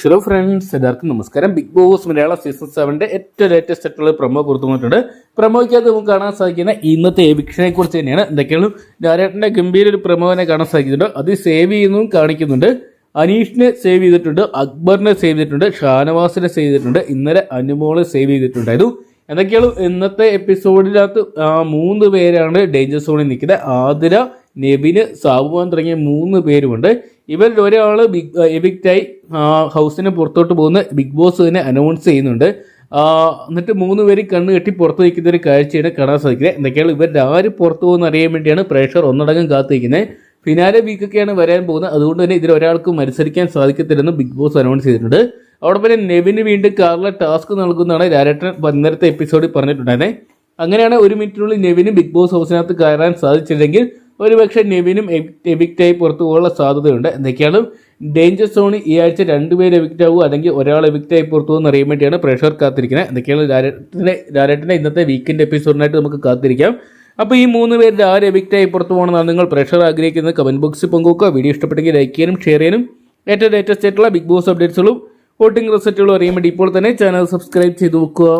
Hello friends എല്ലാവർക്കും നമസ്കാരം. Big boss Malayalam season സെവന്റെ ഏറ്റവും ലേറ്റസ്റ്റ് ആയിട്ടുള്ള പ്രൊമോ പുറത്തു വന്നിട്ടുണ്ട് പ്രൊമോയ്ക്കകത്ത് നമുക്ക് കാണാൻ സാധിക്കുന്ന ഇന്നത്തെ എവിക്ഷനെ കുറിച്ച് തന്നെയാണ്. എന്തൊക്കെയാണ് ഡയറക്ടറിന്റെ ഗംഭീര ഒരു പ്രൊമോനെ കാണാൻ സാധിക്കുന്നുണ്ട്. അത് സേവ് ചെയ്യുന്നതും കാണിക്കുന്നുണ്ട്. അനീഷിനെ സേവ് ചെയ്തിട്ടുണ്ട് അക്ബറിനെ സേവ് ചെയ്തിട്ടുണ്ട് ഷാനവാസിനെ സേവ് ചെയ്തിട്ടുണ്ട് ഇന്നലെ അനുമോളെ സേവ് ചെയ്തിട്ടുണ്ടായിരുന്നു. എന്തൊക്കെയാണ് ഇന്നത്തെ എപ്പിസോഡിനകത്ത് മൂന്ന് പേരാണ് ഡേഞ്ചർ സോണിൽ നിൽക്കുന്നത്. ആതിര നെബിന് സാബുമാൻ തുടങ്ങിയ മൂന്ന് പേരുമുണ്ട്. ഇവരിൽ ഒരാൾ ബിഗ് എവിക്റ്റായി ഹൗസിന് പുറത്തോട്ട് പോകുന്ന ബിഗ് ബോസ് തന്നെ അനൗൺസ് ചെയ്യുന്നുണ്ട്. എന്നിട്ട് മൂന്ന് പേര് കണ്ണ് കെട്ടി പുറത്ത് നിൽക്കുന്ന ഒരു കാഴ്ചയാണ് കാണാൻ സാധിക്കുന്നത്. എന്തൊക്കെയാണ് ഇവരുടെ ആര് പുറത്തു പോകുന്ന അറിയാൻ വേണ്ടിയാണ് പ്രേക്ഷകർ ഒന്നടങ്കം കാത്തിരിക്കുന്നത്. ഫിനാലെ വീക്കൊക്കെയാണ് വരാൻ പോകുന്നത്. അതുകൊണ്ട് തന്നെ ഇതിൽ ഒരാൾക്ക് മത്സരിക്കാൻ സാധിക്കത്തില്ലെന്ന് ബിഗ് ബോസ് അനൗൺസ് ചെയ്തിട്ടുണ്ട്. അവിടെ പിന്നെ നെവിന് വീണ്ടും കാറിലെ ടാസ്ക് നൽകുന്നതാണ് രാരട്ടൻ ഇന്നലത്തെ എപ്പിസോഡിൽ പറഞ്ഞിട്ടുണ്ടായിരുന്നത് അങ്ങനെയാണ് ഒരു മിനിറ്റിനുള്ളിൽ നെവിന് ബിഗ് ബോസ് ഹൗസിനകത്ത് കയറാൻ സാധിച്ചില്ലെങ്കിൽ ഒരുപക്ഷെ നെവിനും എവിക്റ്റായി പുറത്തു പോകാനുള്ള സാധ്യതയുണ്ട്. എന്തൊക്കെയാണ്? ഡേഞ്ചർ സോണിൽ ഈ ആഴ്ച രണ്ടുപേർ എവിക്റ്റ് ആവുക അല്ലെങ്കിൽ ഒരാൾ എവിക്റ്റായി പുറത്തു പോകുന്ന അറിയാൻ വേണ്ടിയാണ് പ്രഷർ കാത്തിരിക്കുന്നത്. എന്തൊക്കെയാണ്? രാരേട്ടിന്റെ രാരേട്ടിന്റെ ഇന്നത്തെ വീക്കെൻഡ് എപ്പിസോഡിനായിട്ട് നമുക്ക് കാത്തിരിക്കാം. അപ്പോൾ ഈ മൂന്ന് പേരിൽ ആര് എവിക്റ്റായി പുറത്തു പോകണമെന്നാണ് നിങ്ങൾ പ്രഷർ ആഗ്രഹിക്കുന്നത്. കമന്റ് ബോക്സിൽ പങ്കുവെക്കുക. വീഡിയോ ഇഷ്ടപ്പെട്ടെങ്കിൽ ലൈക്ക് ചെയ്യാനും ഷെയർ ചെയ്യാനും. ഏറ്റവും ലേറ്റസ്റ്റ് ആയിട്ടുള്ള ബിഗ് ബോസ് അപ്ഡേറ്റ്സുകളും വോട്ടിംഗ് റിസൾട്ടുകളും അറിയാൻ വേണ്ടി ഇപ്പോൾ തന്നെ ചാനൽ സബ്സ്ക്രൈബ് ചെയ്ത് വെക്കുക.